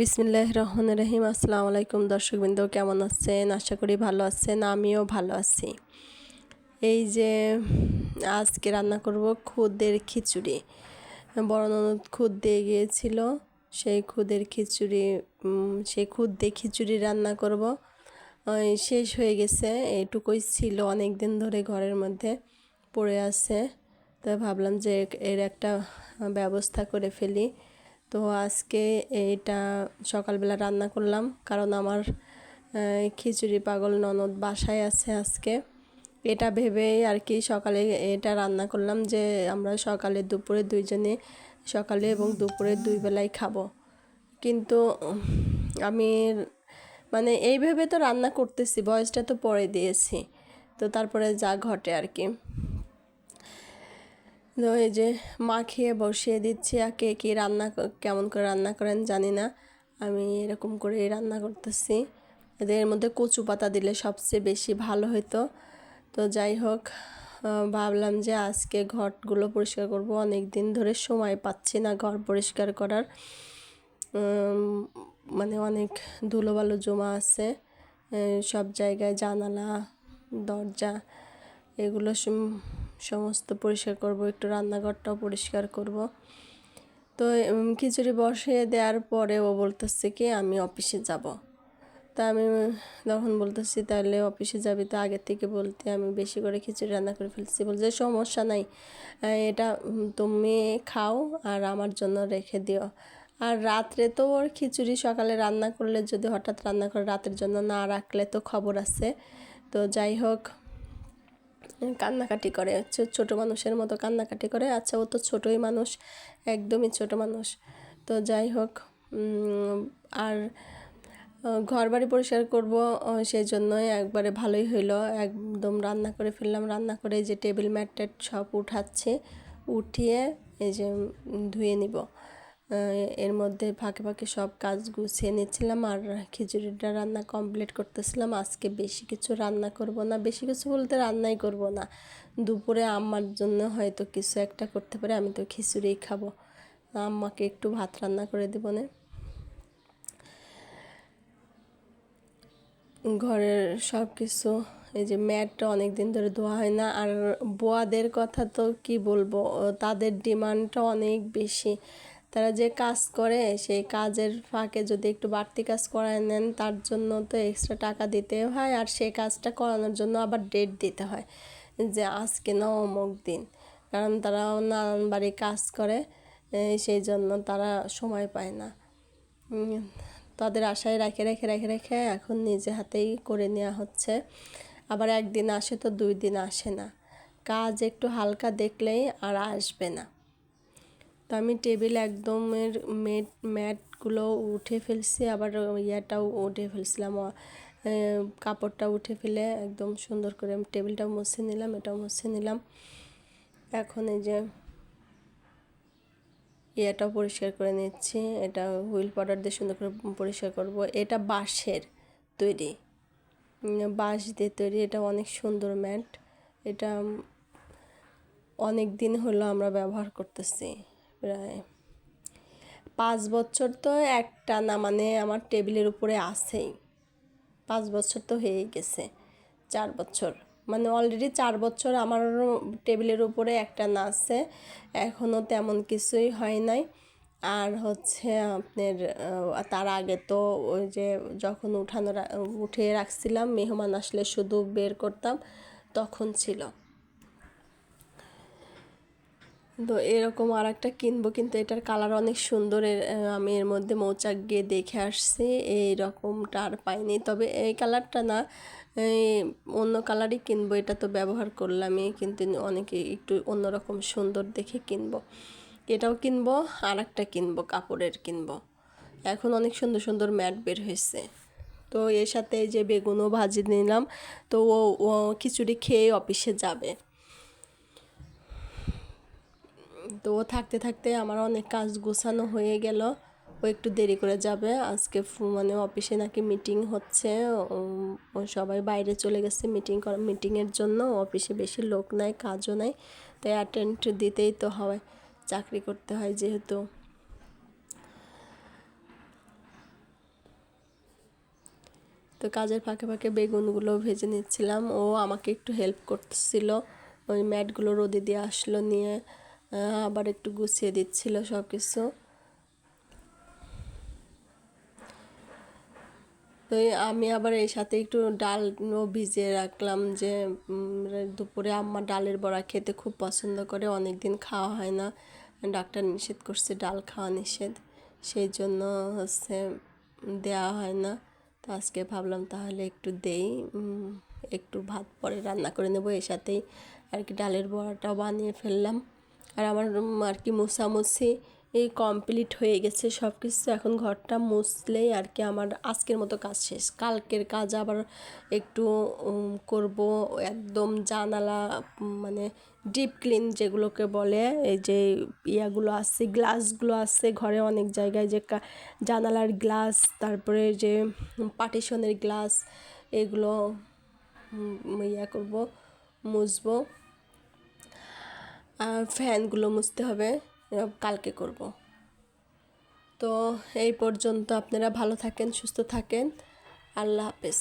বিসমিল্লাহ রহমান রহিম। আসসালামু আলাইকুম দর্শকবৃন্দ, কেমন আছেন? আশা করি ভালো আছেন, আমিও ভালো আছি। এই যে আজকে রান্না করব খুদের খিচুড়ি। বড় ননদ খুদ দিয়ে গিয়েছিল, সেই খুদের খিচুড়ি সেই খুদ দিয়ে খিচুড়ি রান্না করব। শেষ হয়ে গেছে, এইটুকুই ছিল অনেক দিন ধরে ঘরের মধ্যে পড়ে আছে। তো ভাবলাম যে এর একটা ব্যবস্থা করে ফেলি। তো আজকে এটা সকালবেলা রান্না করলাম, কারণ আমার খিচুড়ি পাগল ননদ বাসায় আছে আজকে। এটা ভেবেই আর কি সকালে এটা রান্না করলাম যে আমরা সকালে দুপুরে দুইজনে সকালে এবং দুপুরে দুই বেলায় খাব। কিন্তু আমি মানে এইভাবে তো রান্না করতেছি, বয়সটা তো পরে দিয়েছি। তো তারপরে যা ঘটে আর কি। তো এই যে মাখিয়ে বসিয়ে দিচ্ছি আর কে কী রান্না কেমন করে রান্না করেন জানি না। আমি এরকম করে রান্না করতেছি। এদের মধ্যে কচু পাতা দিলে সবচেয়ে বেশি ভালো হতো তো যাই হোক ভাবলাম যে আজকে ঘরগুলো পরিষ্কার করব। অনেক দিন ধরে সময় পাচ্ছি না ঘর পরিষ্কার করার। মানে অনেক ধুলোবালু জমা আছে সব জায়গায় জানালা, দরজা, এগুলো সমস্ত পরিষ্কার করব, একটু রান্নাঘরটাও পরিষ্কার করব। তো খিচুড়ি বসিয়ে দেওয়ার পরে ও বলতেছে কি, আমি অফিসে যাব। তা আমি তখন বলতেছি, তাহলে অফিসে যাবি তো আগে থেকে বলতে, আমি বেশি করে খিচুড়ি রান্না করে ফেলছি বলছে সমস্যা নাই এটা তুমি খাও আর আমার জন্য রেখে দিও। আর রাত্রে তো ওর খিচুড়ি সকালে রান্না করলে যদি হঠাৎ রান্না করে রাতের জন্য না রাখলে তো খবর আছে। তো যাই হোক কান্নাকাটি করে। হচ্ছে ছোটো মানুষের মতো কান্নাকাটি করে। আচ্ছা ও তো ছোটোই মানুষ, একদমই ছোট মানুষ। তো যাই হোক আর ঘর বাড়ি পরিষ্কার করব সেই জন্যই একবারে ভালোই হইল। একদম রান্না করে ফেললাম। রান্না করে যে টেবিল ম্যাট সব উঠাচ্ছে। উঠিয়ে এই যে ধুয়ে নিব। এর মধ্যে ফাঁকে ফাঁকে সব কাজ গুছিয়ে নিচ্ছিলাম আর খিচুড়িটা রান্না কমপ্লিট করতেছিলাম। আজকে বেশি কিছু রান্না করব না, বেশি কিছু বলতে রান্নাই করব না। দুপুরে আম্মার জন্য হয়তো কিছু একটা করতে পারে, আমি তো খিচুড়িই খাব। আম্মাকে একটু ভাত রান্না করে দেবো না। ঘরের সব কিছু এই যে ম্যাটটা অনেক দিন ধরে ধোয়া হয় না, আর বোয়াদের কথা তো কি বলব তাদের ডিমান্ডটা অনেক বেশি। তারা যে কাজ করে, সেই কাজের ফাঁকে যদি একটু বাড়তি কাজ করায় নেন, তার জন্য তো এক্সট্রা টাকা দিতে হয়। আর সেই কাজটা করানোর জন্য আবার ডেট দিতে হয় যে আজকে না অমুক দিন। কারণ তারা নানান বাড়ি কাজ করে সেই জন্য তারা সময় পায় না। তাদের আশায় রেখে রেখে রেখে রেখে এখন নিজে হাতেই করে নেওয়া হচ্ছে। আবার একদিন আসে তো দুই দিন আসে না। কাজ একটু হালকা দেখলেই আর আসবে না। তো আমি টেবিল একদমের মেট, ম্যাটগুলো উঠে ফেলছি, আবার ইয়াটাও উঠে ফেলছিলাম কাপড়টা উঠে ফেলে একদম সুন্দর করে টেবিলটাও মুছে নিলাম, এটাও মুছে নিলাম। এখন এই যে ইয়াটাও পরিষ্কার করে নিচ্ছি, এটা হুইল পাউডার দিয়ে সুন্দর করে পরিষ্কার করব। এটা বাঁশের তৈরি বাঁশ দিয়ে তৈরি, এটা অনেক সুন্দর ম্যাট, এটা অনেক দিন হলো আমরা ব্যবহার করতেছি। প্রায় পাঁচ বছর তো একটা না মানে আমার টেবিলের উপরে আছেই। পাঁচ বছর তো হয়েই গেছে, চার বছর। মানে অলরেডি চার বছর আমার টেবিলের উপরে একটা না আছে এখনও তেমন কিছুই হয় নাই। আর হচ্ছে আপনার তার আগে তো ওই যে যখন উঠানো, উঠিয়ে রাখছিলাম, মেহমান আসলে শুধু বের করতাম, তখন ছিল। তো এরকম আর একটা কিনবো, কিন্তু এটার কালার অনেক সুন্দর। আমি এর মধ্যে মৌচাক গিয়ে দেখে আসছি। এই রকমটা আর পাইনি। তবে এই কালারটা না অন্য কালারই কিনবো, এটা তো ব্যবহার করলামই, কিন্তু অনেকে একটু অন্যরকম সুন্দর দেখে কিনবো। এটাও কিনবো আর একটা কিনবো, কাপড়ের কিনবো। এখন অনেক সুন্দর সুন্দর ম্যাট বের হয়েছে। তো এর সাথে যে বেগুনও ভাজি নিলাম, তো ও খিচুড়ি খেয়ে অফিসে যাবে। তো ও থাকতে থাকতে আমার অনেক কাজ গোছানো হয়ে গেল। ও একটু দেরি করে যাবে। আজকে মানে অফিসে নাকি মিটিং হচ্ছে। ও সবাই বাইরে চলে গেছে মিটিং করা মিটিংয়ের জন্য। অফিসে বেশি লোক নাই, কাজও নাই। তাই অ্যাটেন্ড দিতেই তো হয়, চাকরি করতে হয় যেহেতু। তো কাজের ফাঁকে ফাঁকে বেগুনগুলো ভেজে নিচ্ছিলাম। ও আমাকে একটু হেল্প করতেছিল। ওই ম্যাটগুলো রোদে দিয়ে আসলো নিয়ে। আবার একটু গুছিয়ে দিচ্ছিল সব কিছু তো আমি আবার এই সাথে একটু ডালও ভিজিয়ে রাখলাম যে দুপুরে আম্মা ডালের বড়া খেতে খুব পছন্দ করে অনেক দিন খাওয়া হয় না। ডাক্তার নিষেধ করছে ডাল খাওয়া নিষেধ, সেই জন্য হচ্ছে দেওয়া হয় না। তো আজকে ভাবলাম তাহলে একটু দেই একটু ভাত পরে রান্না করে নেব, এর সাথেই আর কি ডালের বড়াটাও বানিয়ে ফেললাম। আর আমার আর কি মোছামুছি এই কমপ্লিট হয়ে গেছে সব কিছু এখন ঘরটা মুছলেই আর কি আমার আজকের মতো কাজ শেষ। কালকের কাজ আবার একটু করব একদম জানালা মানে ডিপ ক্লিন যেগুলোকে বলে, এই যে ইয়াগুলো আছে গ্লাসগুলো আছে ঘরে অনেক জায়গায় যে জানালার গ্লাস তারপরে যে পার্টিশনের গ্লাস এগুলো ইয়া করব, মুছবো। আর ফ্যানগুলো মুছতে হবে। কালকে করব। তো এই পর্যন্ত আপনারা ভালো থাকেন, সুস্থ থাকেন। আল্লাহ হাফেজ।